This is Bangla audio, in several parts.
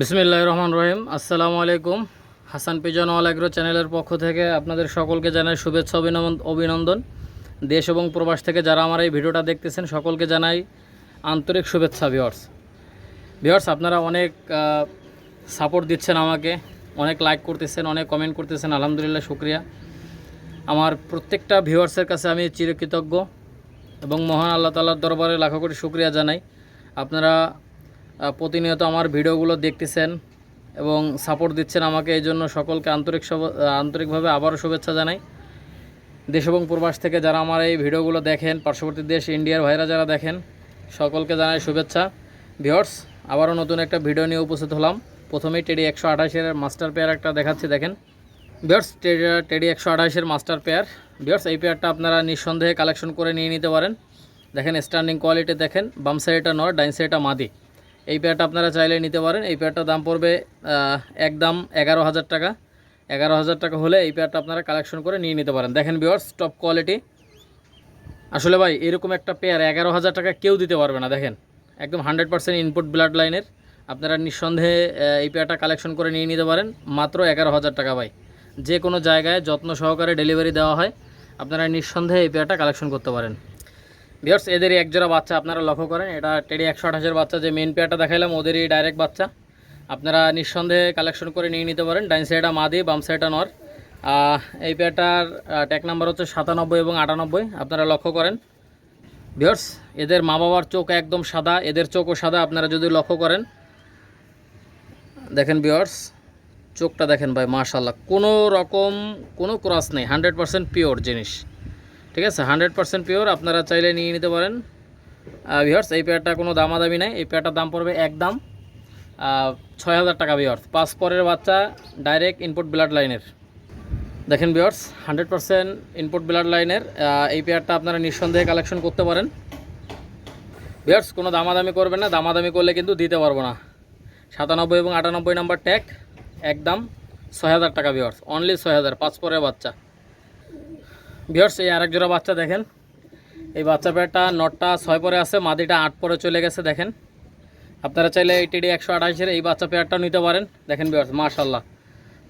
বিসমিল্লাহ রহমান রহিম। আসসালামু আলাইকুম হাসান পিজন অল অ্যাগ্রো চ্যানেলের পক্ষ থেকে আপনাদের সকলকে জানাই শুভেচ্ছা অভিনন্দন অভিনন্দন। দেশ এবং প্রবাস থেকে যারা আমার এই ভিডিওটা দেখতেছেন, সকলকে জানাই আন্তরিক শুভেচ্ছা ভিওর্স ভিওর্স আপনারা অনেক সাপোর্ট দিচ্ছেন আমাকে। অনেক লাইক করতেছেন, অনেক কমেন্ট করতেছেন। আলহামদুলিল্লাহ, শুক্রিয়া। আমার প্রত্যেকটা ভিউয়ার্সের কাছে আমি চিরকৃতজ্ঞ এবং মহান আল্লাহ তালার দরবারে লাখো কোটি শুক্রিয়া জানাই। আপনারা প্রতিনিয়ত আমার ভিডিওগুলো দেখতেছেন এবং সাপোর্ট দিচ্ছেন আমাকে, এই জন্য সকলকে আন্তরিক আন্তরিকভাবে আবারও শুভেচ্ছা জানাই। দেশ এবং প্রবাস থেকে যারা আমার এই ভিডিওগুলো দেখেন, পার্শ্ববর্তী দেশ, ইন্ডিয়ার ভাইরা যারা দেখেন, সকলকে জানাই শুভেচ্ছা। ভিওর্স আবারও নতুন একটা ভিডিও নিয়ে উপস্থিত হলাম। প্রথমেই টেডি একশো আঠাশের মাস্টার পেয়ার একটা দেখাচ্ছি, দেখেন। বিয়ার্স টেডি একশো আঠাশের মাস্টার পেয়ার বিয়ার্স এই পেয়ারটা আপনারা নিঃসন্দেহে কালেকশন করে নিয়ে নিতে পারেন। দেখেন স্ট্যান্ডিং কোয়ালিটি দেখেন, বাম সাইডটা নর ডাইন সাইডটা মাদি। এই পেয়ারটা আপনারা চাইলে নিতে পারেন। এই পেয়ারটার দাম পড়বে একদম এগারো হাজার টাকা। এগারো হাজার টাকা হলে এই পেয়ারটা আপনারা কালেকশন করে নিয়ে নিতে পারেন। দেখেন বিওয়ার্স টপ কোয়ালিটি আসলে ভাই, এরকম একটা পেয়ার এগারো হাজার টাকা কেউ দিতে পারবে না, দেখেন। একদম হান্ড্রেড পার্সেন্ট ইনপুট ব্লাড লাইনের আপনারা নিঃসন্দেহে এই পেয়ারটা কালেকশন করে নিয়ে নিতে পারেন। মাত্র এগারো হাজার টাকা ভাই। যে কোনো জায়গায় যত্ন সহকারে ডেলিভারি দেওয়া হয়। আপনারা নিঃসন্দেহে এই পেয়ারটা কালেকশন করতে পারেন। বিয়ার্স এদেরই একজোড়া বাচ্চা আপনারা লক্ষ্য করেন। এটা টেডি একশো আঠাশের বাচ্চা, যে মেন পেয়ারটা দেখাইলাম, ওদেরই ডাইরেক্ট বাচ্চা। আপনারা নিঃসন্দেহে কালেকশন করে নিয়ে নিতে পারেন। ডাইন সাইডটা মাদি, বাম সাইডটা নর। এই পেয়ারটার ট্যাগ নাম্বার হচ্ছে সাতানব্বই এবং আটানব্বই। আপনারা লক্ষ্য করেন। বিয়ার্স এদের মা বাবার চোখ একদম সাদা, এদের চোখও সাদা, আপনারা যদি লক্ষ্য করেন। দেখেন বিয়ার্স চোখটা দেখেন ভাই মাশাল্লাহ কোনো রকম কোনো ক্রস নেই হান্ড্রেড পারসেন্ট পিওর জিনিস। ঠিক আছে হান্ড্রেড পারসেন্ট পিওর আপনারা চাইলে নিয়ে নিতে পারেন। ভিওর্স এই পেয়ারটা কোনো দামাদামি নাই, এই পেয়ারটার দাম পড়বে একদম ছয় হাজার টাকা ভিওর্স পাঁচ পরের বাচ্চা ডাইরেক্ট ইনপুট ব্লাড লাইনের দেখেন viewers hundred percent input blood লাইনের এই পেয়ারটা আপনারা নিঃসন্দেহে কালেকশন করতে পারেন। ভিওর্স কোনো দামাদামি করবেন না, দামাদামি করলে কিন্তু দিতে পারব না। সাতানব্বই এবং আটানব্বই নাম্বার ট্যাগ একদম ছয় হাজার টাকা ভিওর্স অনলি ছয় হাজার পাঁচ পরের বাচ্চা। ভিওর্স এই আরেক জোড়া বাচ্চা দেখেন। এই বাচ্চা পেয়ারটা নটটা ছয় পরে আছে, মাদিটা আট পরে চলে গেছে, দেখেন। আপনারা চাইলে এই টিডি একশো আঠাশের এই বাচ্চা পেয়ারটাও নিতে পারেন, দেখেন ভিওর্স মাশাল্লাহ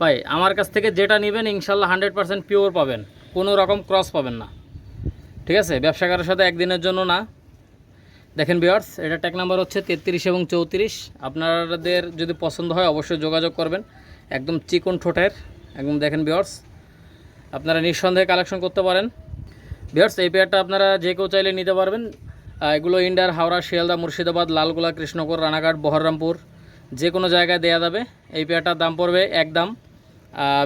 ভাই, আমার কাছ থেকে যেটা নেবেন ইনশাল্লাহ হান্ড্রেড পার্সেন্ট পিওর পাবেন, কোনো রকম ক্রস পাবেন না। ঠিক আছে? ব্যবসাকারের সাথে একদিনের জন্য না। দেখেন বিয়ার্স এটা ট্যাক নাম্বার হচ্ছে তেত্রিশ এবং চৌত্রিশ। আপনাদের যদি পছন্দ হয়, অবশ্যই যোগাযোগ করবেন। একদম চিকন ঠোঁটের। একদম দেখেন বিয়ার্স আপনারা নিঃসন্দেহে কালেকশন করতে পারেন। বিয়ার্স এই পেয়ারটা আপনারা যে কেউ চাইলে নিতে পারবেন। এগুলো ইন্ডার, হাওড়া, শিয়ালদা, মুর্শিদাবাদ, লালগোলা কৃষ্ণকর রানাঘাট বহররামপুর যে কোনো জায়গায় দেয়া যাবে। এই পেয়ারটার দাম পড়বে একদম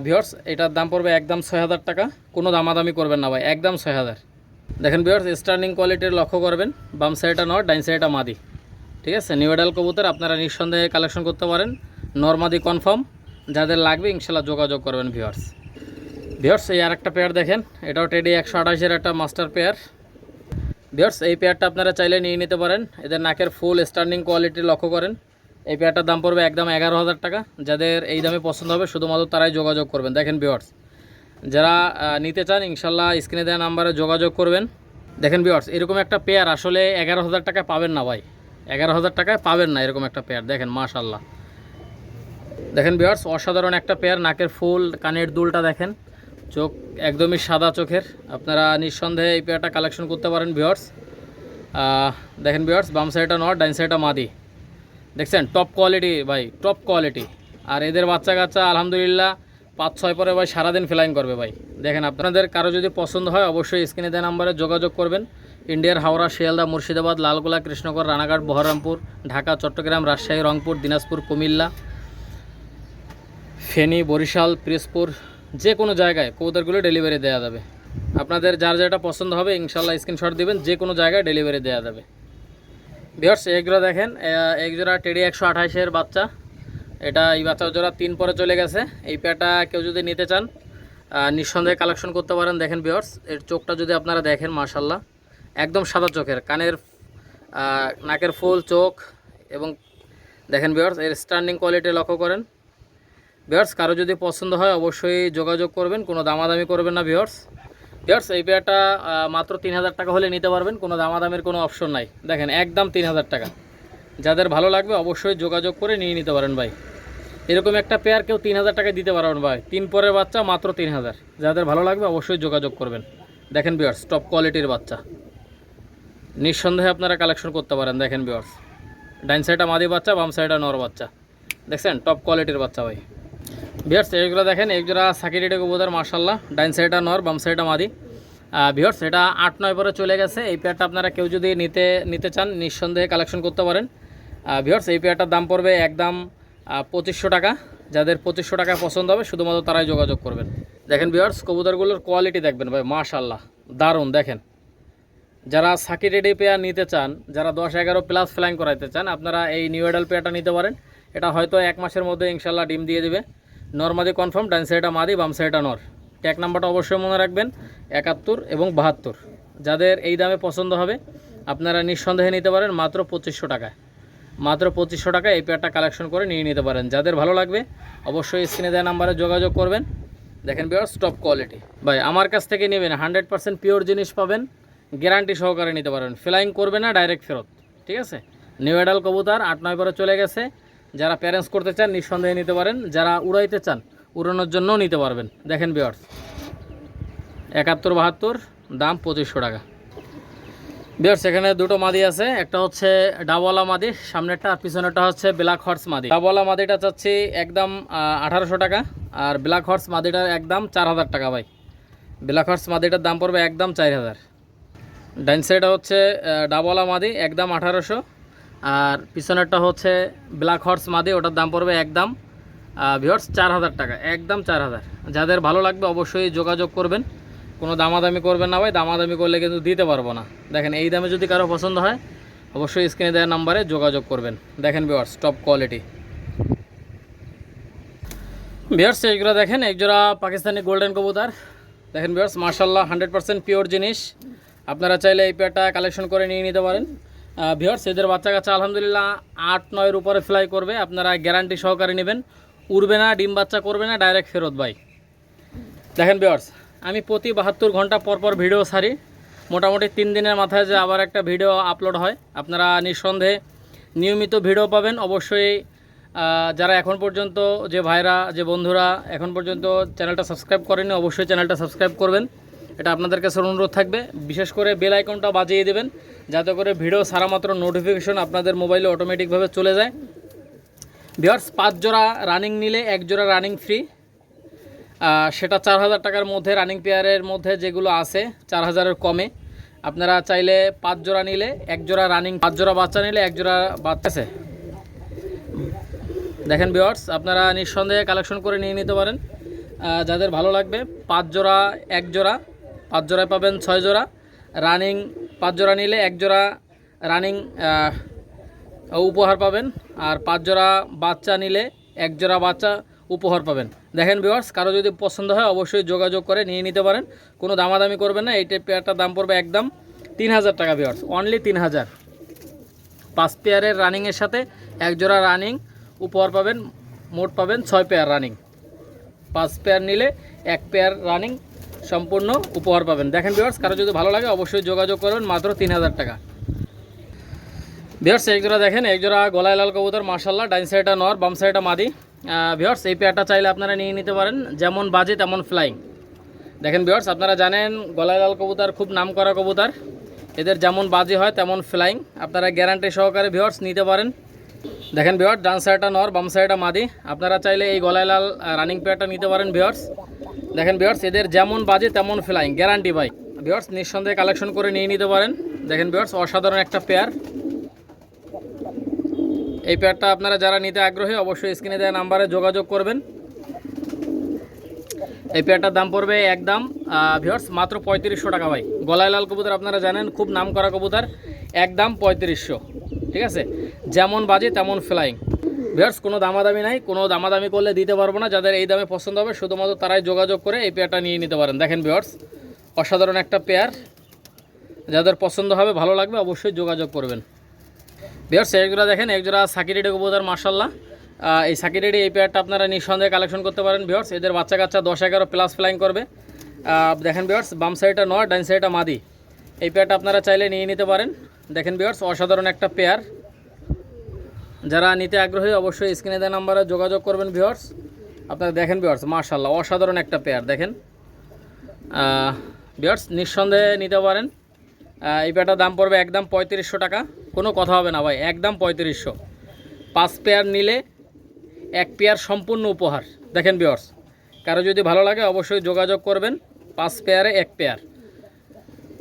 ভিওর্স এটার দাম পড়বে একদম ছয় হাজার টাকা। কোনো দামাদামি করবেন না ভাই একদম ছয় হাজার। দেখেন ভিওর্স স্টার্নিং কোয়ালিটির লক্ষ্য করবেন। বাম সাইডটা নর, ডাইন সাইডটা মাদি। ঠিক আছে? নিউডাল কবুতর, আপনারা নিঃসন্দেহে কালেকশন করতে পারেন। নর্মাদি কনফার্ম যাদের লাগবে, ইনশাল্লাহ যোগাযোগ করবেন ভিওর্স ভিওর্স এই আরেকটা পেয়ার দেখেন। এটাও টেডি একশো আঠাশের একটা মাস্টার পেয়ার ভিওর্স এই পেয়ারটা আপনারা চাইলে নিয়ে নিতে পারেন। এদের নাকের ফুল স্টার্নিং কোয়ালিটি লক্ষ্য করেন। এই পেয়ারটার দাম পড়বে একদম এগারো হাজার টাকা। যাদের এই দামে পছন্দ হবে, শুধুমাত্র তারাই যোগাযোগ করবেন। দেখেন ভিওর্স যারা নিতে চান ইনশাল্লাহ স্ক্রিনে দেওয়া নাম্বারে যোগাযোগ করবেন। দেখেন ভিওর্স এরকম একটা পেয়ার আসলে এগারো হাজার টাকায় পাবেন না ভাই। এগারো হাজার টাকায় পাবেন না এরকম একটা পেয়ার দেখেন মাশাল্লাহ দেখেন ভিওর্স অসাধারণ একটা পেয়ার নাকের ফুল কানের দুলটা দেখেন। চোখ একদমই সাদা চোখের। আপনারা নিঃসন্দেহে এই পেয়ারটা কালেকশন করতে পারেন ভিওর্স দেখেন ভিওর্স বাম সাইডটা নট ডাইন সাইডটা মাদি। দেখছেন? টপ কোয়ালিটি ভাই টপ কোয়ালিটি আর এদের বাচ্চা কাচ্চা, আলহামদুলিল্লাহ, পাঁচ ছয় পরে ভাই সারাদিন ফ্লাইং করবে ভাই। দেখেন, আপনাদের কারও যদি পছন্দ হয়, অবশ্যই স্ক্রিনে দেওয়া নাম্বারে যোগাযোগ করবেন। ইন্ডিয়ার হাওড়া, শিয়ালদা, মুর্শিদাবাদ, লালগোলা কৃষ্ণগর রানাঘাট, বহরমপুর, ঢাকা, চট্টগ্রাম, রাজশাহী, রংপুর, দিনাজপুর, কুমিল্লা, ফেনী, বরিশাল, পিরোজপুর যে কোনো জায়গায় কবুতরগুলো ডেলিভারি দেওয়া যাবে। আপনাদের যার যেটা পছন্দ হবে ইনশাল্লাহ স্ক্রিনশট দিবেন, যে কোনো জায়গায় ডেলিভারি দেওয়া যাবে। বিহার্স এগুলো দেখেন এক জোড়া টেডি একশো আঠাশের বাচ্চা। এটা এই বাচ্চা জোড়া তিন পরে চলে গেছে। এই পেয়ারটা কেউ যদি নিতে চান নিঃসন্দেহে কালেকশন করতে পারেন। দেখেন বিহার্স এর চোখটা যদি আপনারা দেখেন মার্শাল্লাহ একদম সাদা চোখের, কানের নাকের ফুল চোখ এবং দেখেন বিহার্স এর স্ট্যান্ডিং কোয়ালিটি লক্ষ্য করেন। ভিওর্স কারও যদি পছন্দ হয়, অবশ্যই যোগাযোগ করবেন। কোনো দামাদামি করবেন না ভিওর্স ভিওর্স এই পেয়ারটা মাত্র তিন হাজার টাকা হলে নিতে পারবেন। কোনো দামাদামির কোনো অপশন নাই। দেখেন, একদম তিন হাজার টাকা। যাদের ভালো লাগবে, অবশ্যই যোগাযোগ করে নিয়ে নিতে পারেন ভাই। এরকম একটা পেয়ার কেউ তিন হাজার টাকায় দিতে পারবেন ভাই। তিন পরের বাচ্চা, মাত্র তিন হাজার। যাদের ভালো লাগবে, অবশ্যই যোগাযোগ করবেন। দেখেন বিয়ার্স টপ কোয়ালিটির বাচ্চা। নিঃসন্দেহে আপনারা কালেকশন করতে পারেন, দেখেন বিয়ার্স ডাইন সাইডটা মাদি বাচ্চা, বাম সাইডটা নর বাচ্চা। দেখছেন? টপ কোয়ালিটির বাচ্চা ভাই। বিয়ার্স এইগুলো দেখেন এইগুলো সাকিরিটে কবুতর মার্শাল্লাহ ডাইন সাইডটা নর, বাম সাইডটা মাদি। ভিওর্স এটা আট নয় পরে চলে গেছে। এই পেয়ারটা আপনারা কেউ যদি নিতে নিতে চান, নিঃসন্দেহে কালেকশন করতে পারেন। ভিওর্স এই পেয়ারটার দাম পড়বে একদম পঁচিশশো টাকা। যাদের পঁচিশশো টাকা পছন্দ হবে, শুধুমাত্র তারাই যোগাযোগ করবেন। দেখেন ভিওর্স কবুতরগুলোর কোয়ালিটি দেখবেন ভাই মাশাল্লাহ দারুণ, দেখেন। যারা সাকি রেডি পেয়ার নিতে চান, যারা দশ এগারো প্লাস ফ্লাইং করাইতে চান, আপনারা এই নিউ এডাল পেয়ারটা নিতে পারেন। এটা হয়তো এক মাসের মধ্যে ইনশাল্লাহ ডিম দিয়ে দিবে। নর্মাদি কনফার্ম, ডান সাইডটা মাদি, বাম সাইডটা নর। ট্যাগ নাম্বারটা অবশ্যই মনে রাখবেন, একাত্তর এবং বাহাত্তর। যাদের এই দামে পছন্দ হবে, আপনারা নিঃসন্দেহে নিতে পারেন মাত্র পঁচিশশো টাকায়। মাত্র পঁচিশশো টাকায় এই পেয়ারটা কালেকশন করে নিয়ে নিতে পারেন। যাদের ভালো লাগবে, অবশ্যই স্ক্রিনে দেওয়া নাম্বারে যোগাযোগ করবেন। দেখেন বিয়ার স্টপ কোয়ালিটি ভাই, আমার কাছ থেকে নেবেন হান্ড্রেড পার্সেন্ট পিওর জিনিস পাবেন গ্যারান্টি সহকারে নিতে পারেন। ফ্লাইং করবে না ডাইরেক্ট ফেরত। ঠিক আছে? নিউ এডাল কবুতার, আট নয় পরে চলে গেছে। যারা প্যারেন্টস করতে চান, নিঃসন্দেহে নিতে পারেন। যারা উড়াইতে চান, উড়ানোর জন্যও নিতে পারবেন। দেখেন বিয়ার্স একাত্তর, বাহাত্তর, দাম পঁচিশশো টাকা। বিয়ার্স এখানে দুটো মাদি আছে। একটা হচ্ছে ডাবওয়ালা মাদি, সামনেরটা আর পিছনেরটা হচ্ছে ব্ল্যাক হর্স মাদি। ডাবওয়ালা মাদিটা চাচ্ছি একদম আঠারোশো টাকা, আর ব্ল্যাক হর্স মাদিটার একদম চার হাজার টাকা ভাই। ব্ল্যাক হর্স মাদিটার দাম পড়বে একদম চার হাজার। ডাইন সাইডে হচ্ছে ডাবওয়ালা মাদি, একদম আঠারোশো আর পিছনেরটা হচ্ছে ব্ল্যাক হর্স মাদি ওটার দাম পড়বে একদম ভিওর্স চার হাজার টাকা, একদম চার হাজার যাদের ভালো লাগবে অবশ্যই যোগাযোগ করবেন, কোনো দামাদামি করবেন না ভাই, দামাদামি করলে কিন্তু দিতে পারব না। দেখেন, এই দামে যদি কারও পছন্দ হয়, অবশ্যই স্ক্রিনে দেওয়া নাম্বারে যোগাযোগ করবেন। দেখেন ভিওর্স টপ কোয়ালিটি ভিওর্স এইগুলো দেখেন, একজোড়া পাকিস্তানি গোল্ডেন কবুতর। দেখেন ভিওর্স মার্শাল্লাহ হান্ড্রেড পার্সেন্ট পিওর জিনিস। আপনারা চাইলে এই পেয়ারটা কালেকশন করে নিয়ে নিতে পারেন। ভিওর্স এদের বাচ্চা কাচ্চা আলহামদুলিল্লাহ আট, নয়ের উপরে ফ্লাই করবে। আপনারা গ্যারান্টি সহকারে নেবেন। উড়বে না, ডিম বাচ্চা করবে না ডাইরেক্ট ফেরত ভাই। দেখেন ভিওর্স আমি প্রতি বাহাত্তর ঘণ্টা পর পর ভিডিও সারি মোটামুটি তিন দিনের মাথায় যে আবার একটা ভিডিও আপলোড হয়। আপনারা নিঃসন্দেহে নিয়মিত ভিডিও পাবেন। অবশ্যই যারা এখন পর্যন্ত যে ভাইরা, যে বন্ধুরা এখন পর্যন্ত চ্যানেলটা সাবস্ক্রাইব করেনি অবশ্যই চ্যানেলটা সাবস্ক্রাইব করবেন। এটা আপনাদের কাছে অনুরোধ থাকবে। বিশেষ করে বেল আইকনটা বাজিয়ে দেবেন, যাতে করে ভিডিও সারা মাত্র নোটিফিকেশন আপনাদের মোবাইলে অটোমেটিকভাবে চলে যায়। ভিওর্স পাঁচ জোড়া রানিং নিলে এক জোড়া রানিং ফ্রি সেটা চার হাজার টাকার মধ্যে রানিং পেয়ারের মধ্যে যেগুলো আছে, চার হাজারের কমে। আপনারা চাইলে পাঁচ জোড়া নিলে এক জোড়া রানিং পাঁচ জোড়া বাচ্চা নিলে এক জোড়া বাচ্চা আছে। দেখেন বিওয়ার্স আপনারা নিঃসন্দেহে কালেকশন করে নিয়ে নিতে পারেন। যাদের ভালো লাগবে, পাঁচ জোড়া, এক জোড়া। পাঁচ জোড়ায় পাবেন, ছয় জোড়া। রানিং, পাঁচ জোড়া নিলে এক জোড়া রানিং উপহার পাবেন। আর পাঁচ জোড়া বাচ্চা নিলে এক জোড়া বাচ্চা উপহার পাবেন। দেখেন ভিওয়ার্স কারও যদি পছন্দ হয় অবশ্যই যোগাযোগ করে নিয়ে নিতে পারেন। কোনো দামাদামি করবেন না, এই পেয়ারটার দাম পড়বে একদম তিন হাজার টাকা ভিওয়ার্স অনলি তিন হাজার। পাঁচ পেয়ারের রানিংয়ের সাথে এক জোড়া রানিং উপহার পাবেন, মোট পাবেন ছয় পেয়ার রানিং পাঁচ পেয়ার নিলে এক পেয়ার রানিং সম্পূর্ণ উপহার পাবেন। দেখেন ভিওয়ার্স কারও যদি ভালো লাগে অবশ্যই যোগাযোগ করবেন মাত্র তিন হাজার টাকা। ভিওর্স এক জোড়া দেখেন এক জোড়া গলায় লাল কবুতর মার্শাল্লাহ ডাইন সাইডটা নর, বাম সাইডটা মাদি। ভিওর্স এই পেয়ারটা চাইলে আপনারা নিয়ে নিতে পারেন, যেমন বাজে তেমন ফ্লাইং দেখেন ভিওর্স আপনারা জানেন, গলায় লাল কবুতর, খুব নাম করা কবুতর। এদের যেমন বাজি হয়, তেমন ফ্লাইং আপনারা গ্যারান্টি সহকারে ভিওর্স নিতে পারেন। দেখেন ভিওর্স ডান সাইডটা নর, বাম সাইডটা মাদি। আপনারা চাইলে এই গলায় লাল রানিং পেয়ারটা নিতে পারেন ভিওর্স দেখেন ভিওর্স এদের যেমন বাজে তেমন ফ্লাইং গ্যারান্টি ভাই। ভিওর্স নিঃসন্দেহে কালেকশন করে নিয়ে নিতে পারেন। দেখেন ভিওর্স অসাধারণ একটা পেয়ার এই পেয়ারটা আপনারা যারা নিতে আগ্রহী, অবশ্যই স্ক্রিনে দেওয়া নাম্বারে যোগাযোগ করবেন। এই পেয়ারটার দাম পড়বে একদম ভিওর্স মাত্র পঁয়ত্রিশশো টাকা ভাই। গলায় লাল কবুতর আপনারা জানেন, খুব নাম করা কবুতর, একদম পঁয়ত্রিশশো। ঠিক আছে? যেমন বাজে তেমন ফ্লাইং ভিওর্স কোনো দামাদামি নাই, কোনো দামাদামি করলে দিতে পারব না, যাদের এই দামে পছন্দ হবে, শুধুমাত্র তারাই যোগাযোগ করে এই পেয়ারটা নিয়ে নিতে পারেন। দেখেন ভিওর্স অসাধারণ একটা পেয়ার যাদের পছন্দ হবে, ভালো লাগবে, অবশ্যই যোগাযোগ করবেন। বিহার সেইগুলো দেখেন, একজোড়া সাকিরেডি কবুতর মার্শাল্লাহ এই সাকিরেডি এই পেয়ারটা আপনারা নিঃসন্দেহে কালেকশন করতে পারেন, বিহার্স। এদের বাচ্চা কাচ্চা দশ এগারো প্লাস ফ্লাইং করবে। দেখেন বিহার্স, বাম সাইডটা নয় ডাইন সাইডটা মাদি। এই পেয়ারটা আপনারা চাইলে নিয়ে নিতে পারেন। দেখেন বিহার্স, অসাধারণ একটা পেয়ার যারা নিতে আগ্রহী অবশ্যই স্ক্রিনে দেওয়া নাম্বারে যোগাযোগ করবেন ভিওর্স আপনারা দেখেন ভিওর্স মার্শাল্লাহ অসাধারণ একটা পেয়ার দেখেন। ভিওর্স নিঃসন্দেহে নিতে পারেন। এই পেয়ারটার দাম পড়বে একদম পঁয়ত্রিশশো টাকা। কোনো কথা হবে না ভাই, একদম পঁয়ত্রিশশো। পাঁচ পেয়ার নিলে এক পেয়ার সম্পূর্ণ উপহার। দেখেন ভিওর্স কারও যদি ভালো লাগে অবশ্যই যোগাযোগ করবেন। পাঁচ পেয়ারে এক পেয়ার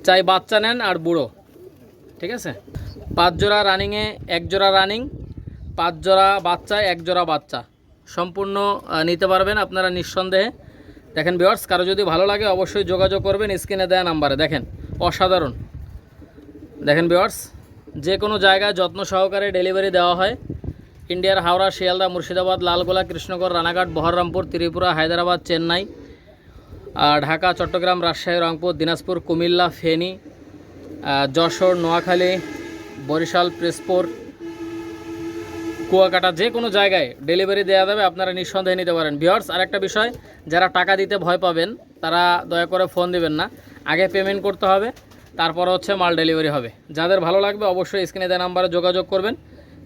চাই বাচ্চা নেন আর বুড়ো। ঠিক আছে? পাঁচ জোড়া রানিংয়ে এক জোড়া রানিং পাঁচ জোড়া বাচ্চা এক জোড়া বাচ্চা। সম্পূর্ণ নিতে পারবেন আপনারা নিঃসন্দেহে। দেখেন ভিওর্স কারও যদি ভালো লাগে অবশ্যই যোগাযোগ করবেন, স্ক্রিনে দেয়া নাম্বারে। দেখেন, অসাধারণ। দেখেন ভিওর্স যে কোনো জায়গায় যত্ন সহকারে ডেলিভারি দেওয়া হয়। ইন্ডিয়ার হাওড়া, শিয়ালদা, মুর্শিদাবাদ, লালগোলা, কৃষ্ণগড়, রানাঘাট বহররামপুর ত্রিপুরা, হায়দ্রাবাদ, চেন্নাই ঢাকা, চট্টগ্রাম, রাজশাহী, রংপুর, দিনাজপুর, কুমিল্লা, ফেনী যশোর, নোয়াখালী, বরিশাল প্রেসপুর কুয়াকাটা যে কোনো জায়গায় ডেলিভারি দেওয়া যাবে, আপনারা নিঃসন্দেহে নিতে পারেন। ভিওর্স আরেকটা বিষয়, যারা টাকা দিতে ভয় পাবেন, তারা দয়া করে ফোন দিবেন না। আগে পেমেন্ট করতে হবে, তারপর হচ্ছে মাল ডেলিভারি হবে। যাদের ভালো লাগবে, অবশ্যই স্ক্রিনে দেওয়া নাম্বারে যোগাযোগ করবেন।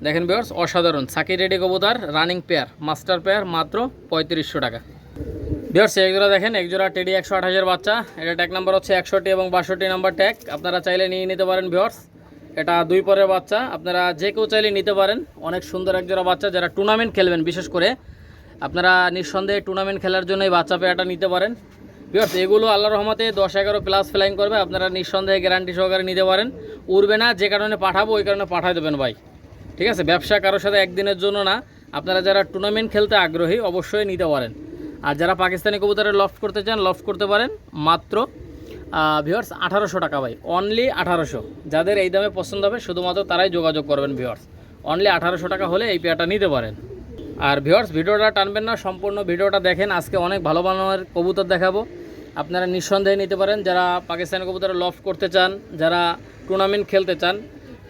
দেখেন ভিওর্স অসাধারণ। সাকি রেডি কবুতার রানিং পেয়ার মাস্টার পেয়ার মাত্র পঁয়ত্রিশশো টাকা। ভিওর্স একজোড়া দেখেন, একজোড়া টেডি একশো আঠাশের বাচ্চা। এটা ট্যাগ নাম্বার হচ্ছে একষট্টি এবং বাষট্টি নাম্বার ট্যাগ আপনারা চাইলে নিয়ে নিতে পারেন ভিওর্স এটা দুই পরের বাচ্চা। আপনারা যে কেউ চাইলে নিতে পারেন। অনেক সুন্দর এক একজোড়া বাচ্চা যারা টুর্নামেন্ট খেলবেন, বিশেষ করে। আপনারা নিঃসন্দেহে টুর্নামেন্ট খেলার জন্য এই বাচ্চা পেয়াটা নিতে পারেন। ভিওর্স এগুলো আল্লাহ রহমতে দশ এগারো প্লাস ফ্লাইং করবে। আপনারা নিঃসন্দেহে গ্যারান্টি সহকারে নিতে পারেন। উড়বে না, যে কারণে পাঠাবো, ওই কারণে পাঠাই দেবেন ভাই। ঠিক আছে? ব্যবসা কারোর সাথে একদিনের জন্য না। আপনারা যারা টুর্নামেন্ট খেলতে আগ্রহী, অবশ্যই নিতে পারেন। আর যারা পাকিস্তানি কবুতরের লফট করতে চান লফট করতে পারেন। মাত্র ভিওর্স আঠারোশো টাকা ভাই। অনলি আঠারোশো। যাদের এই দামে পছন্দ হবে, শুধুমাত্র তারাই যোগাযোগ করবেন ভিওর্স অনলি আঠারোশো টাকা হলে এই পেয়ারটা নিতে পারেন। আর ভিওর্স ভিডিওটা টানবেন না, সম্পূর্ণ ভিডিওটা দেখেন। আজকে অনেক ভালো মানের কবুতর দেখাবো। আপনারা নিঃসন্দেহে নিতে পারেন। যারা পাকিস্তানি কবুতরে লফট করতে চান, যারা টুর্নামেন্ট খেলতে চান,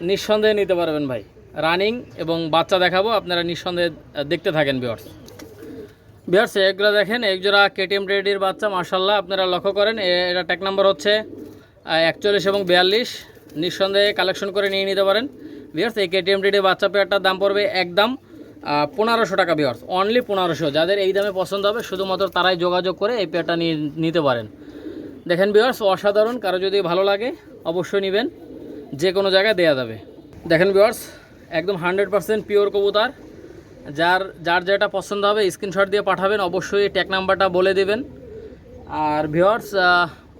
নিঃসন্দেহে নিতে পারবেন ভাই। রানিং এবং বাচ্চা দেখাবো, আপনারা নিঃসন্দেহে দেখতে থাকেন ভিওর্স বিহার এগুলো দেখেন এক জোড়া কেটিএম রেডির বাচ্চা মার্শাল্লাহ আপনারা লক্ষ্য করেন এটা ট্যাক নাম্বার হচ্ছে একচল্লিশ এবং বিয়াল্লিশ। নিঃসন্দেহে কালেকশন করে নিয়ে নিতে পারেন। বিহার্স এই কেটিএম রেডির বাচ্চা পেয়ারটার দাম পড়বে একদম পনেরোশো টাকা বিহার্স অনলি পনেরোশো। যাদের এই দামে পছন্দ হবে, শুধুমাত্র তারাই যোগাযোগ করে এই পেয়ারটা নিয়ে নিতে পারেন। দেখেন বিহার্স অসাধারণ, কারও যদি ভালো লাগে, অবশ্যই নেবেন যে কোনো জায়গায় দেয়া যাবে। দেখেন বিহার্স একদম হান্ড্রেড পার্সেন্ট পিওর কবুতার। যার যার যেটা পছন্দ হবে স্ক্রিনশট দিয়ে পাঠাবেন, অবশ্যই ট্যাগ নাম্বারটা বলে দেবেন। আর ভিওর্স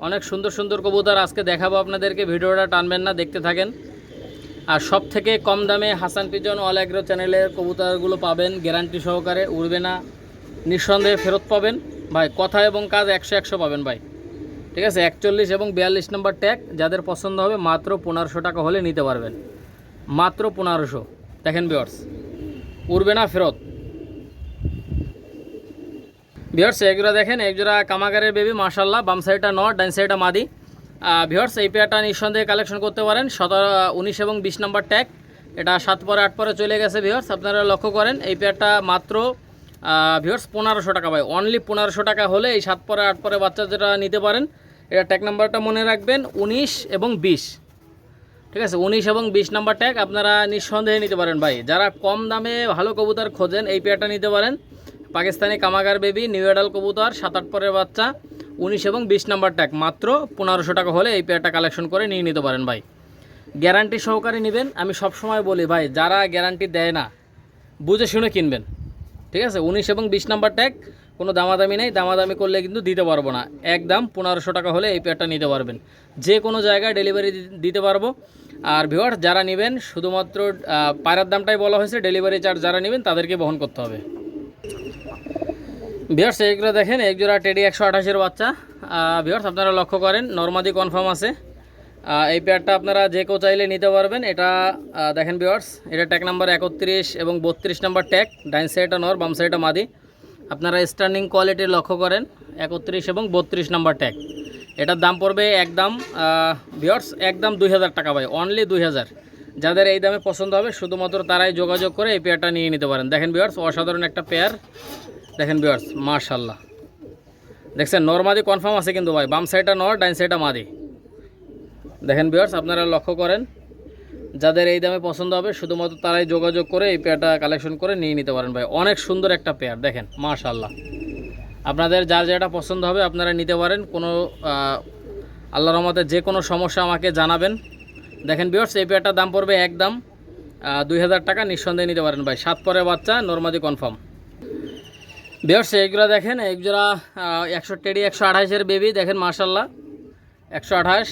অনেক সুন্দর সুন্দর কবুতর আজকে দেখাবো আপনাদেরকে, ভিডিওটা টানবেন না, দেখতে থাকেন। আর সব থেকে কম দামে হাসান পিজন অল অ্যাগ্রো চ্যানেলের কবুতরগুলো পাবেন গ্যারান্টি সহকারে উড়বে না, নিঃসন্দেহে ফেরত পাবেন। ভাই, কথা এবং কাজ একশো একশো পাবেন ভাই। ঠিক আছে, একচল্লিশ এবং বিয়াল্লিশ নম্বর ট্যাগ যাদের পছন্দ হবে মাত্র পনেরোশো টাকা হলে নিতে পারবেন। মাত্র পনেরোশো। দেখেন বিয়ার্স উড়বে না ফেরত। ভিওর্স এগুলো দেখেন একজোড়া কামাগারের বেবি মার্শাল্লাহ বাম সাইডটা নট ডাইন সাইডটা মাদি। ভিওর্স এই পেয়ারটা নিঃসন্দেহে কালেকশন করতে পারেন, সতেরো, উনিশ এবং বিশ নম্বর ট্যাগ এটা সাত পরে, আট পরে চলে গেছে ভিওর্স আপনারা লক্ষ্য করেন, এই পেয়ারটা মাত্র ভিওর্স পনেরোশো টাকা পায় অনলি পনেরোশো টাকা হলে এই সাত পরে, আট পরে বাচ্চা যেটা নিতে পারেন, এটা ট্যাগ নাম্বারটা মনে রাখবেন, উনিশ এবং বিশ। ঠিক আছে, উনিশ এবং বিশ নাম্বার ট্যাগ আপনারা নিঃসন্দেহে নিতে পারেন ভাই। যারা কম দামে ভালো কবুতর খোঁজেন, এই পেয়ারটা নিতে পারেন। পাকিস্তানি কামাগার বেবি নিউ এডাল কবুতর, সাত আট পরের বাচ্চা, উনিশ এবং বিশ নাম্বার ট্যাগ মাত্র পনেরোশো টাকা হলে এই পেয়ারটা কালেকশন করে নিয়ে নিতে পারেন ভাই। গ্যারান্টি সহকারে নেবেন। আমি সবসময় বলি ভাই, যারা গ্যারান্টি দেয় না, বুঝে শুনে কিনবেন। ঠিক আছে, উনিশ এবং বিশ নাম্বার ট্যাগ কোনো দামাদামি নেই, দামাদামি করলে কিন্তু দিতে পারব না। একদম পনেরোশো টাকা হলে এই পেয়ারটা নিতে পারবেন। যে কোনো জায়গায় ডেলিভারি দিতে পারব। আর ভিওয়ার যারা নেবেন, শুধুমাত্র পায়রার দামটাই বলা হয়েছে ডেলিভারি চার্জ যারা নেবেন, তাদেরকে বহন করতে হবে। ভিওর্স এইগুলো দেখেন, এক জোড়া টেডি একশো আঠাশের বাচ্চা। ভিওর্স আপনারা লক্ষ্য করেন নর্মাদি কনফার্ম আছে। এই পেয়ারটা আপনারা যে কেউ চাইলে নিতে পারবেন, এটা দেখেন ভিওর্স এটা ট্যাগ নাম্বার একত্রিশ এবং বত্রিশ নাম্বার ট্যাগ ডাইন সাইডটা নর, বাম সাইডটা মাদি। আপনারা স্ট্যান্ডিং কোয়ালিটি লক্ষ্য করেন, একত্রিশ এবং বত্রিশ নাম্বার ট্যাগ এটার দাম পড়বে একদম ভিওর্স একদম দুই হাজার টাকা ভাই অনলি দুই হাজার। যাদের এই দামে পছন্দ হবে, শুধুমাত্র তারাই যোগাযোগ করে এই পেয়ারটা নিয়ে নিতে পারেন। দেখেন ভিওর্স অসাধারণ একটা পেয়ার দেখেন ভিওর্স মার্শাল্লাহ দেখছেন, নর্মাদি কনফার্ম আছে কিন্তু ভাই, বাম সাইডটা নর ডাইন সাইডটা মাদি। দেখেন ভিওর্স আপনারা লক্ষ্য করেন যাদের এই দামে পছন্দ হবে, শুধুমাত্র তারাই যোগাযোগ করে এই পেয়ারটা কালেকশন করে নিয়ে নিতে পারেন ভাই। অনেক সুন্দর একটা পেয়ার দেখেন মাশাল্লাহ আপনাদের যার যেটা পছন্দ হবে আপনারা নিতে পারেন। কোনো আল্লাহর রহমতে যে কোনো সমস্যা আমাকে জানাবেন। দেখেন বিয়ার্স এই পেয়ারটার দাম পড়বে একদম দুই হাজার টাকা, নিঃসন্দেহে নিতে পারেন ভাই। সাত পরে বাচ্চা নর্মাদি কনফার্ম বিয়ার্স এইগুলো দেখেন, এইগুলা একশো টেডি, একশো আঠাশের বেবি দেখেন মার্শাল্লাহ একশো আঠাশ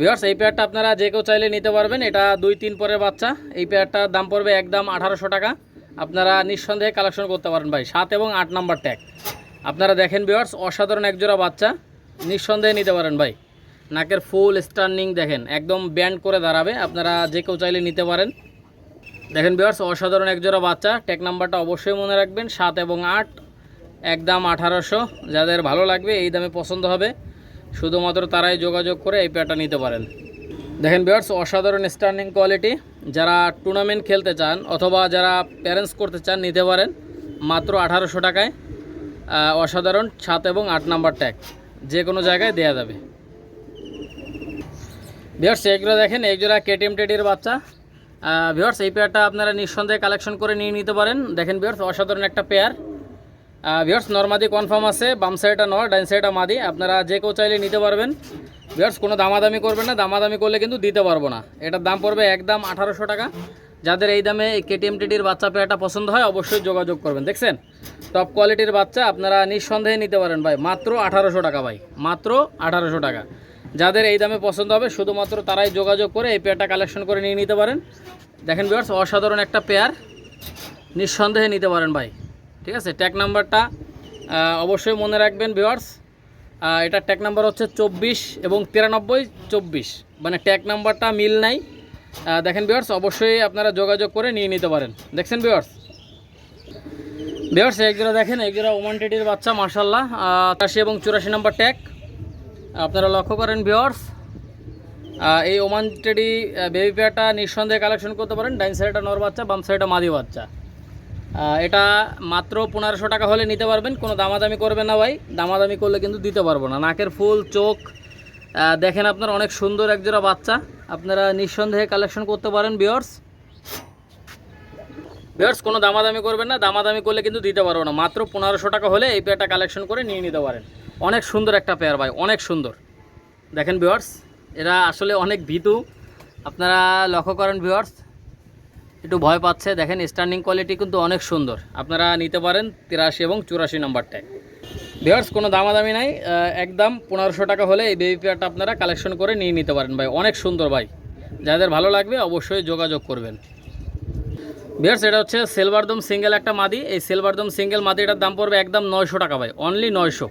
ভিওর্স এই পেয়ারটা আপনারা যে কেউ চাইলে নিতে পারবেন। এটা দুই তিন পরের বাচ্চা। এই পেয়ারটার দাম পড়বে একদম আঠারোশো টাকা। আপনারা নিঃসন্দেহে কালেকশন করতে পারেন ভাই। সাত এবং আট নাম্বার ট্যাগ আপনারা দেখেন ভিওর্স অসাধারণ একজোড়া বাচ্চা। নিঃসন্দেহে নিতে পারেন ভাই। নাকের ফুল স্টার্নিং দেখেন। একদম ব্যান্ড করে দাঁড়াবে। আপনারা যে কেউ চাইলে নিতে পারেন। দেখেন ভিওর্স অসাধারণ একজোড়া বাচ্চা। ট্যাগ নাম্বারটা অবশ্যই মনে রাখবেন। সাত এবং আট, একদম আঠারোশো। যাদের ভালো লাগবে, এই দামে পছন্দ হবে। শুধুমাত্র তারাই যোগাযোগ করে এই পেয়ারটা নিতে পারেন। দেখেন বিয়ার্স অসাধারণ স্টার্নিং কোয়ালিটি যারা টুর্নামেন্ট খেলতে চান অথবা যারা প্যারেন্টস করতে চান নিতে পারেন, মাত্র আঠারোশো টাকায় অসাধারণ সাত এবং আট নাম্বার ট্যাগ যে কোনো জায়গায় দেয়া যাবে। ভিওর্স এগুলো দেখেন, এই জোড়া কেটিএম টেডির বাচ্চা। ভিওর্স এই পেয়ারটা আপনারা নিঃসন্দেহে কালেকশন করে নিয়ে নিতে পারেন। দেখেন ভিওর্স অসাধারণ একটা পেয়ার। ভিওর্স নর্মাদি কনফার্ম আছে, বাম সাইডটা নয় ডাইন সাইডটা মাদি। আপনারা যে কেউ চাইলে নিতে পারবেন। ভিওর্স কোনো দামাদামি করবেন না, দামাদামি করলে কিন্তু দিতে পারব না। এটার দাম পড়বে একদম আঠারোশো টাকা। যাদের এই দামে কেটিএম টিটির বাচ্চা পেয়ারটা পছন্দ হয়, অবশ্যই যোগাযোগ করবেন, দেখছেন? টপ কোয়ালিটির বাচ্চা আপনারা নিঃসন্দেহে নিতে পারেন ভাই। মাত্র আঠারোশো টাকা ভাই, মাত্র আঠারোশো টাকা। যাদের এই দামে পছন্দ হবে, শুধুমাত্র তারাই যোগাযোগ করে এই পেয়ারটা কালেকশন করে নিয়ে নিতে পারেন। দেখেন ভিওর্স অসাধারণ একটা পেয়ার। নিঃসন্দেহে নিতে পারেন ভাই। ঠিক আছে ট্যাগ নাম্বারটা অবশ্যই মনে রাখবেন ভিওয়ার্স এটা ট্যাগ নাম্বার হচ্ছে চব্বিশ এবং তিরানব্বই, চব্বিশ। মানে ট্যাগ নাম্বারটা মিল নাই। দেখেন ভিওয়ার্স অবশ্যই আপনারা যোগাযোগ করে নিয়ে নিতে পারেন। দেখছেন ভিওয়ার্স ভিওয়ার্স একজোড়া দেখেন একজোড়া ওমান টেডির বাচ্চা মার্শাল্লাহ আশি এবং চুরাশি নাম্বার ট্যাগ আপনারা লক্ষ্য করেন ভিওয়ার্স এই ওমান টেডি বেবি পেয়ারটা নিঃসন্দেহে কালেকশন করতে পারেন। ডাইন সাইডটা নর বাচ্চা, বাম সাইডটা মাদি বাচ্চা। এটা মাত্র পনেরোশো টাকা হলে নিতে পারবেন, কোনো দামাদামি করবেন না ভাই। দামাদামি করলে কিন্তু দিতে পারব না। নাকের ফুল, চোখ দেখেন আপনার অনেক সুন্দর একজোড়া বাচ্চা। আপনারা নিঃসন্দেহে কালেকশন করতে পারেন বিয়ার্স বিয়ার্স কোনো দামাদামি করবেন না, দামাদামি করলে কিন্তু দিতে পারব না। মাত্র পনেরোশো টাকা হলে এই পেয়ারটা কালেকশন করে নিয়ে নিতে পারেন। অনেক সুন্দর একটা পেয়ার ভাই, অনেক সুন্দর। দেখেন বিয়ার্স এরা আসলে অনেক ভীতু। আপনারা লক্ষ্য করেন ভিউয়ার্স একটু ভয় পাচ্ছে। দেখেন স্ট্যান্ডিং কোয়ালিটি কিন্তু অনেক সুন্দর। আপনারা নিতে পারেন তিরাশি এবং চুরাশি নাম্বারটায়। ভিউয়ার্স কোনো দামাদামি নাই। একদম পনেরোশো টাকা হলে এই বেবি পেয়ারটা আপনারা কালেকশন করে নিয়ে নিতে পারেন ভাই। অনেক সুন্দর ভাই। যাদের ভালো লাগবে অবশ্যই যোগাযোগ করবেন। ভিউয়ার্স এটা হচ্ছে সেলভারদম সিঙ্গেল একটা মাদি। এই সেলভারদম সিঙ্গেল মাদিটার দাম পড়বে একদম নয়শো টাকা ভাই। অনলি নয়শো।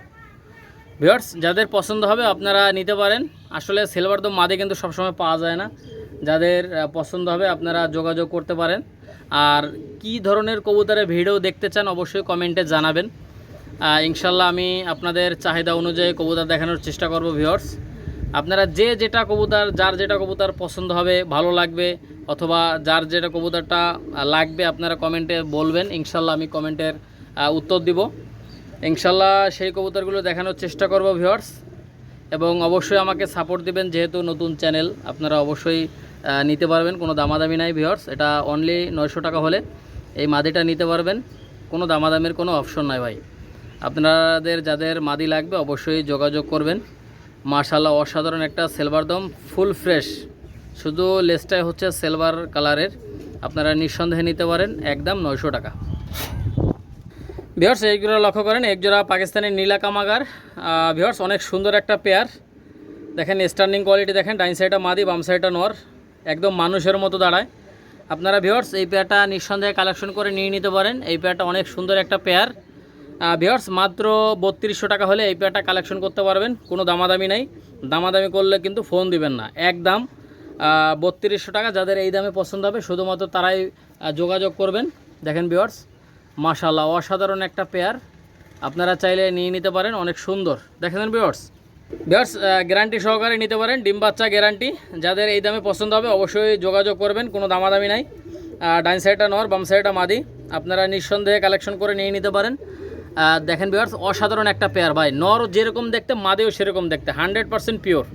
ভিউয়ার্স যাদের পছন্দ হবে আপনারা নিতে পারেন। আসলে সিলভার মাদি মাদে কিন্তু সবসময় পাওয়া যায় না। যাদের পছন্দ হবে আপনারা যোগাযোগ করতে পারেন। আর কি ধরনের কবুতরের ভিডিও দেখতে চান অবশ্যই কমেন্টে জানাবেন। ইনশাল্লাহ আমি আপনাদের চাহিদা অনুযায়ী কবুতর দেখানোর চেষ্টা করব ভিউয়ার্স আপনারা যে যেটা কবুতর, যার যেটা কবুতর পছন্দ হবে, ভালো লাগবে, অথবা যার যেটা কবুতরটা লাগবে আপনারা কমেন্টে বলবেন। ইনশাল্লাহ আমি কমেন্টের উত্তর দিব। ইনশাল্লাহ সেই কবুতরগুলো দেখানোর চেষ্টা করব ভিউয়ার্স এবং অবশ্যই আমাকে সাপোর্ট দিবেন, যেহেতু নতুন চ্যানেল আপনারা অবশ্যই নিতে পারবেন, কোনো দামাদামি নাই ভিউয়ার্স এটা অনলি নয়শো টাকা হলে এই মাদিটা নিতে পারবেন, কোনো দামাদামির কোনো অপশন নাই ভাই। আপনাদের যাদের মাদি লাগবে অবশ্যই যোগাযোগ করবেন। মার্শাল্লাহ অসাধারণ একটা সিলভার দম ফুল ফ্রেশ শুধু লেসটাই হচ্ছে সিলভার কালারের আপনারা নিঃসন্দেহে নিতে পারেন, একদম নয়শো টাকা। ভিওর্স এইগুলো লক্ষ্য করেন, একজোড়া পাকিস্তানি নীলা কামাগার। ভিওর্স অনেক সুন্দর একটা পেয়ার দেখেন স্ট্যান্ডিং কোয়ালিটি দেখেন ডাইন সাইডটা মাদি, বাম সাইডটা নর। একদম মানুষের মতো দাঁড়ায়। আপনারা ভিওর্স এই পেয়ারটা নিঃসন্দেহে কালেকশন করে নিয়ে নিতে পারেন। এই পেয়ারটা অনেক সুন্দর একটা পেয়ার ভিওর্স মাত্র বত্রিশশো টাকা হলে এই পেয়ারটা কালেকশন করতে পারবেন। কোনো দামাদামি নাই। দামাদামি করলে কিন্তু ফোন দিবেন না। একদম বত্রিশশো টাকা। যাদের এই দামে পছন্দ হবে, শুধুমাত্র তারাই যোগাযোগ করবেন। দেখেন ভিওর্স মাশাল্লাহ অসাধারণ একটা পেয়ার আপনারা চাইলে নিয়ে নিতে পারেন, অনেক সুন্দর। দেখেন বিয়ার্স বিয়ার্স গ্যারান্টি সহকারে নিতে পারেন, ডিম বাচ্চা গ্যারান্টি যাদের এই দামে পছন্দ হবে, অবশ্যই যোগাযোগ করবেন, কোনো দামাদামি নাই। ডাইন সাইডটা নর, বাম সাইডটা মাদি। আপনারা নিঃসন্দেহে কালেকশন করে নিয়ে নিতে পারেন। দেখেন বিয়ার্স অসাধারণ একটা পেয়ার ভাই। নর যেরকম দেখতে, মাদেও সেরকম দেখতে হান্ড্রেড পার্সেন্ট পিওর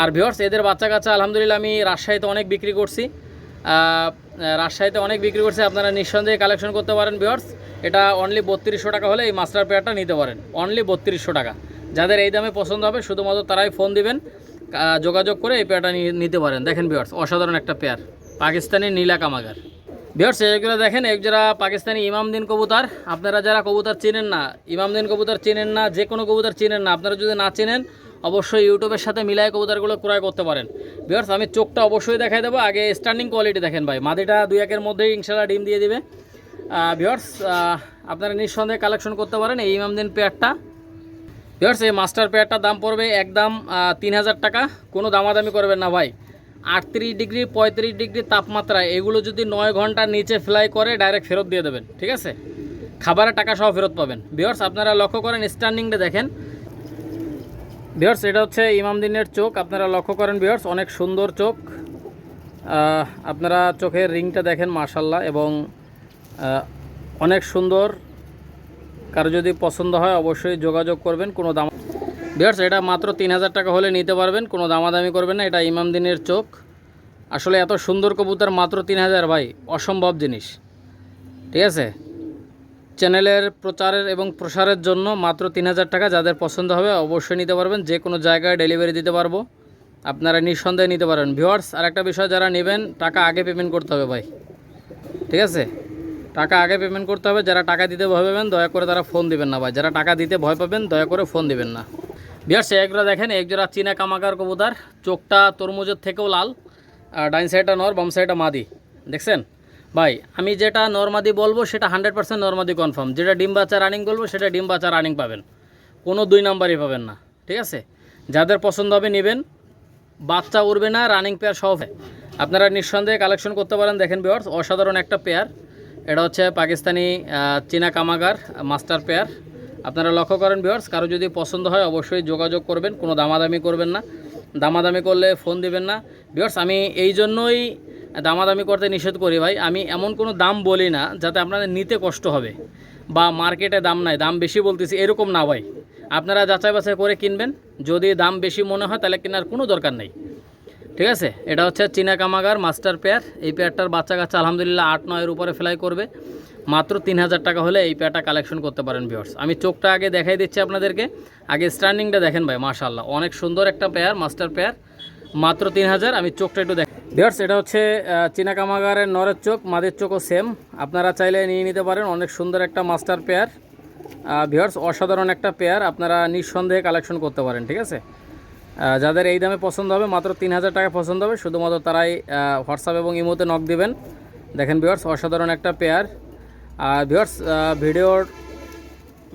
আর ভিওর্স এদের বাচ্চা কাচ্চা, আলহামদুলিল্লাহ, আমি রাজশাহীতে অনেক বিক্রি করছি। রাজশাহীতে অনেক বিক্রি করছি, আপনারা নিঃসন্দেহে কালেকশন করতে পারেন ভিওর্স এটা অনলি বত্রিশশো টাকা হলে এই মাস্টার পেয়ারটা নিতে পারেন। অনলি বত্রিশশো টাকা। যাদের এই দামে পছন্দ হবে, শুধুমাত্র তারাই ফোন দিবেন যোগাযোগ করে এই পেয়ারটা নিতে পারেন। দেখেন ভিওর্স অসাধারণ একটা পেয়ার পাকিস্তানি নীলা কামাগার। ভিওর্স এইগুলো দেখেন এক যারা পাকিস্তানি ইমামদিন কবুতর। আপনারা যারা কবুতর চেনেন না, ইমামদিন কবুতর চেনেন না, যে কোনো কবুতর চেনেন না, আপনারা যদি না চেনেন, অবশ্যই ইউটিউবের সাথে মিলাই কবুতরগুলো ক্রয় করতে পারেন। ভিওর্স আমি চোখটা অবশ্যই দেখাই দেবো। আগে স্ট্যান্ডিং কোয়ালিটি দেখেন ভাই, মাদিটা দুই একের মধ্যেই ইনশাল্লাহ ডিম দিয়ে দিবে। ভিওর্স আপনারা নিঃসন্দেহে কালেকশন করতে পারেন এই ইমামদিন পেয়ারটা ভিওর্স এই মাস্টার পেয়ারটার দাম পড়বে একদম তিন হাজার টাকা। কোনো দামাদামি করবেন না ভাই। আটত্রিশ ডিগ্রি, পঁয়ত্রিশ ডিগ্রি তাপমাত্রা, এগুলো যদি নয় ঘণ্টার নিচে ফ্লাই করে ডাইরেক্ট ফেরত দিয়ে দেবেন, ঠিক আছে? খাবারের টাকা সহ ফেরত পাবেন। ভিওর্স আপনারা লক্ষ্য করেন স্ট্যান্ডিংটা দেখেন। ভিওর্স এটা হচ্ছে ইমামদিনের চোখ, আপনারা লক্ষ্য করেন ভিওর্স অনেক সুন্দর চোখ। আপনারা চোখের রিংটা দেখেন মার্শাল্লাহ এবং অনেক সুন্দর কারও যদি পছন্দ হয় অবশ্যই যোগাযোগ করবেন, কোনো দাম বিয়ার্স এটা মাত্র তিন হাজার টাকা হলে নিতে পারবেন, কোনো দামাদামি করবেন না, এটা ইমাম দিনের চোখ। আসলে এত সুন্দর কবুতর মাত্র তিন হাজার, ভাই, অসম্ভব জিনিস। ঠিক আছে? চ্যানেলের প্রচারের এবং প্রসারের জন্য মাত্র তিন হাজার টাকা, যাদের পছন্দ হবে অবশ্যই নিতে পারবেন, যে কোনো জায়গায় ডেলিভারি দিতে পারব। আপনারা নিঃসন্দেহে নিতে পারেন। ভিওয়ার্স আর একটা বিষয়, যারা নেবেন, টাকা আগে পেমেন্ট করতে হবে, ভাই। ঠিক আছে? টাকা আগে পেমেন্ট করতে হবে, যারা টাকা দিতে ভয় পাবেন, দয়া করে তারা ফোন দিবেন না ভাই। যারা টাকা দিতে ভয় পাবেন, দয়া করে ফোন দিবেন না। বিয়ার সে একজোড়া দেখেন একজোড়া চীনা কামাকার কবুতার। চোখটা তরমুজের থেকেও লাল, আর ডাইন সাইডটা নর, বাম সাইডটা মাদি। দেখছেন? ভাই, আমি যেটা নর্মাদি বলব, সেটা হান্ড্রেড পার্সেন্ট নর্মাদি কনফার্ম যেটা ডিম বাচ্চা রানিং বলব, সেটা ডিম বাচ্চা রানিং পাবেন। কোনো দুই নাম্বারই পাবেন না, ঠিক আছে? যাদের পছন্দ হবে, নেবেন। বাচ্চা উড়বে না রানিং পেয়ার সহ আপনারা নিঃসন্দেহে কালেকশন করতে পারেন, দেখেন বিয়ার্স অসাধারণ একটা পেয়ার এটা হচ্ছে পাকিস্তানি চীনা কামাগার, মাস্টার পেয়ার। আপনারা লক্ষ্য করেন বিয়ার্স কারও যদি পছন্দ হয় অবশ্যই যোগাযোগ করবেন, কোনো দামাদামি করবেন না। দামাদামি করলে ফোন দিবেন না। বিয়ার্স আমি এই জন্যই দামাদামি করতে নিষেধ করি ভাই। আমি এমন কোনো দাম বলি না যাতে আপনাদের নিতে কষ্ট হবে বা মার্কেটে দাম নাই। দাম বেশি বলতেছি, এরকম না ভাই। আপনারা যাচাই বাছাই করে কিনবেন। যদি দাম বেশি মনে হয় তাহলে কেনার কোনো দরকার নেই। ঠিক আছে? এটা হচ্ছে চীনা কামাগার, মাস্টার পেয়ার। এই পেয়ারটার বাচ্চা কাচ্চা আলহামদুলিল্লাহ আট, নয়ের উপরে ফ্লাই করবে। মাত্র তিন হাজার টাকা হলে এই পেয়ারটা কালেকশন করতে পারেন ভিওর্স আমি চোখটা আগে দেখাই দিচ্ছি আপনাদেরকে। আগে স্ট্যান্ডিংটা দেখেন ভাই মাশাল্লাহ অনেক সুন্দর একটা পেয়ার, মাস্টার পেয়ার। মাত্র তিন হাজার। আমি চোখটা একটু দেখ ভিওর্স এটা হচ্ছে চীনা কামাগারের নরের চোখ, মাদের চোখও সেম আপনারা চাইলে নিয়ে নিতে পারেন। অনেক সুন্দর একটা মাস্টার পেয়ার। ভিওর্স অসাধারণ একটা পেয়ার। আপনারা নিঃসন্দেহে কালেকশন করতে পারেন, ঠিক আছে? যাদের এই দামে পছন্দ হবে, মাত্র তিন হাজার টাকা পছন্দ হবে। শুধুমাত্র তারাই হোয়াটসঅ্যাপ এবং ইমোতে নক দিবেন। দেখেন ভিওর্স অসাধারণ একটা পেয়ার আর ভিওর্স ভিডিওর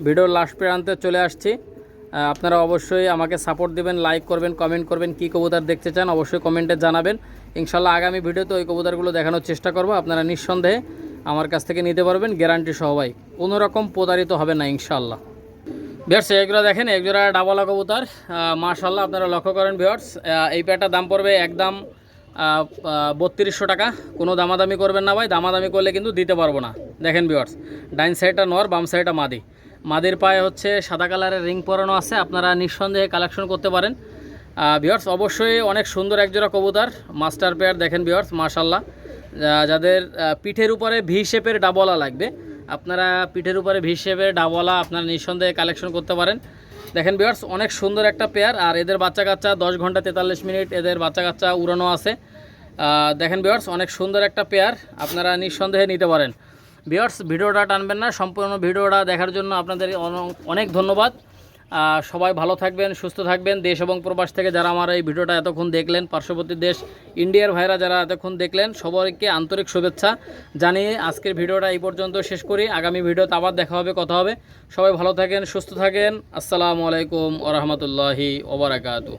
ভিডিওর লাস্ট প্রান্তে চলে আসছি। আপনারা অবশ্যই আমাকে সাপোর্ট দিবেন লাইক করবেন কমেন্ট করবেন, কী কবুতর দেখতে চান অবশ্যই কমেন্টে জানাবেন। ইনশাল্লাহ আগামী ভিডিওতে ওই কবুতরগুলো দেখানোর চেষ্টা করব। আপনারা নিঃসন্দেহে আমার কাছ থেকে নিতে পারবেন গ্যারান্টি সহবাই কোনো রকম প্রতারিত হবে না, ইনশাল্লাহ। ভিওর্স এগুলো দেখেন একজোড়া ডাবলা কবুতর। মার্শাল্লাহ আপনারা লক্ষ্য করেন ভিওর্স এই প্যাটার দাম পড়বে একদম বত্রিশশো টাকা। কোনো দামাদামি করবেন না ভাই, দামাদামি করলে কিন্তু দিতে পারব না। দেখেন ভিওর্স ডাইন সাইডটা নর, বাম সাইডটা মাদি। মাদির পায়ে হচ্ছে সাদা কালারের রিং পরানো আছে, আপনারা নিঃসন্দেহে কালেকশন করতে পারেন। ভিওর্স অবশ্যই অনেক সুন্দর একজোড়া কবুতর মাস্টার পেয়ার দেখেন ভিওর্স মার্শাল্লাহ যাদের পিঠের উপরে ভি শেপের ডাবলা লাগবে। আপনারা পিঠের উপরে ভি ডাবলা আপনারা নিঃসন্দেহে কালেকশন করতে পারেন। দেখেন বিয়ার্স অনেক সুন্দর একটা পেয়ার আর এদের বাচ্চা কাচ্চা দশ ঘণ্টা তেতাল্লিশ মিনিট এদের বাচ্চা কাচ্চা উড়ানো আছে। দেখেন বিয়ার্স অনেক সুন্দর একটা পেয়ার আপনারা নিঃসন্দেহে নিতে পারেন। বিয়ার্স ভিডিওটা টানবেন না, সম্পূর্ণ ভিডিওটা দেখার জন্য আপনাদের অনেক ধন্যবাদ। সবাই ভালো থাকবেন, সুস্থ থাকবেন। দেশ এবং প্রবাস থেকে যারা আমার এই ভিডিওটা এতক্ষণ দেখলেন, পার্শ্ববর্তী দেশ ইন্ডিয়ার ভাইরা যারা এতক্ষণ দেখলেন, সবাইকে আন্তরিক শুভেচ্ছা জানিয়ে আজকের ভিডিওটা এই পর্যন্ত শেষ করি। আগামী ভিডিওতে আবার দেখা হবে, কথা হবে। সবাই ভালো থাকেন, সুস্থ থাকেন। আসসালামু আলাইকুম ওরহমতুল্লাহি ওবরাকাতু